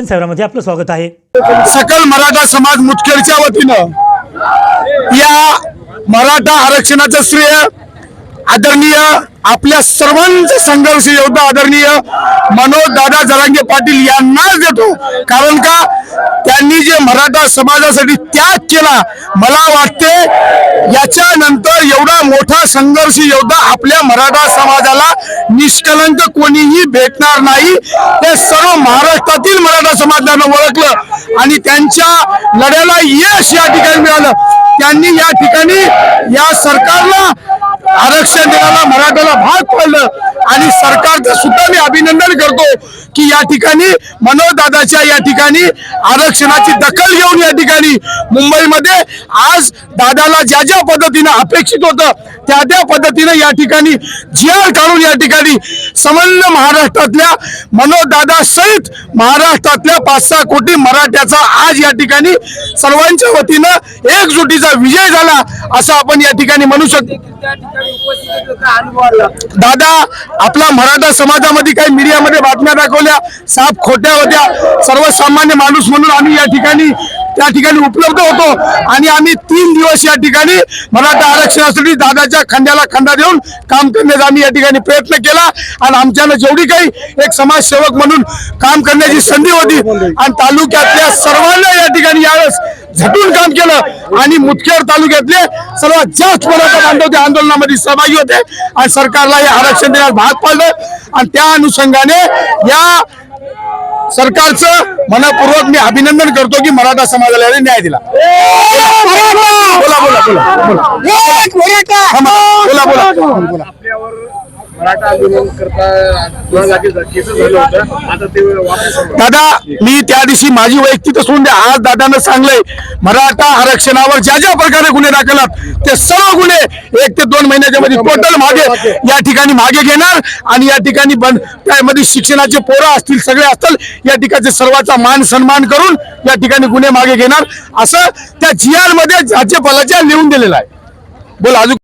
दर्शन सेवरामध्ये आपलं स्वागत आहे. सकल मराठा समाज मुतखेडच्या वतीनं या मराठा आरक्षणाचं श्रेय आदरणीय आपल्या सर्वांचे संघर्ष योद्धा आदरणीय मनोज दादा जरांगे पाटील यांनाच देतो. कारण का त्यांनी जे मराठा समाजासाठी त्याग केला मला वाटते याच्यानंतर एवढा मोठा संघर्ष योद्धा आपल्या मराठा समाजाला निष्कलंक कोणीही भेटणार नाही. हे सर्व महाराष्ट्रातील मराठा समाजानं ओळखलं आणि त्यांच्या लढ्याला यश या ठिकाणी मिळालं. त्यांनी या ठिकाणी या सरकारला आरक्षण देण्याला मराठाला भाग पडलं. आणि सरकारचं सुद्धा मी अभिनंदन करतो की या ठिकाणी मनोज दादाच्या या ठिकाणी आरक्षणाची दखल घेऊन या ठिकाणी मुंबईमध्ये आज दादाला ज्या ज्या पद्धतीनं अपेक्षित होतं त्या त्या पद्धतीनं या ठिकाणी जी आर काढून या ठिकाणी समन्व महाराष्ट्रातल्या मनोज दादा सहित महाराष्ट्रातल्या पाच सहा कोटी मराठ्याचा आज या ठिकाणी सर्वांच्या वतीनं एकजुटीचा विजय झाला असं आपण या ठिकाणी म्हणू शकतो. दादा आपला मराठा समाजामध्ये काही मीडियामध्ये बातम्या दाखवल्या साप खोट्या होत्या. सर्वसामान्य माणूस म्हणून आम्ही या ठिकाणी त्या ठिकाणी उपलब्ध होतो. आणि आम्ही तीन दिवस या ठिकाणी मराठा आरक्षणासाठी दादाच्या खंड्याला खंडा देऊन काम करण्याचा आम्ही या ठिकाणी प्रयत्न केला. आणि आमच्यानं जेवढी काही एक समाजसेवक म्हणून काम करण्याची संधी होती आणि तालुक्यातल्या सर्वांना या ठिकाणी यावेळेस झटून काम केलं. आणि मुदखेड तालुक्यातले सर्वात जास्त मराठा बांधव त्या आंदोलनामध्ये सहभागी होते. आणि सरकारला हे आरक्षण देण्यास भाग पाडलं. आणि त्या अनुषंगाने या सरकारचं मनपूर्वक मी अभिनंदन करतो की मराठा समाजाला याने न्याय दिला. बोला बोला बोला. बोला. बोला. बोला मराठा आंदोलन करता दादा मी त्या दिवशी माझी वैयक्तिक सोडून द्या. आज दादानं सांगलंय मराठा आरक्षणावर ज्या ज्या प्रकारे गुन्हे दाखलात ते सर्व गुन्हे एक ते दोन महिन्याच्या मध्ये टोटल मागे या ठिकाणी मागे घेणार आणि या ठिकाणी बंद त्यामध्ये शिक्षणाचे पोरं असतील सगळे असतील या ठिकाणचे सर्वांचा मान सन्मान करून या ठिकाणी गुन्हे मागे घेणार. असं त्या जी आरमध्ये राज्यपालाच्या लिहून दिलेलं आहे. बोला अजून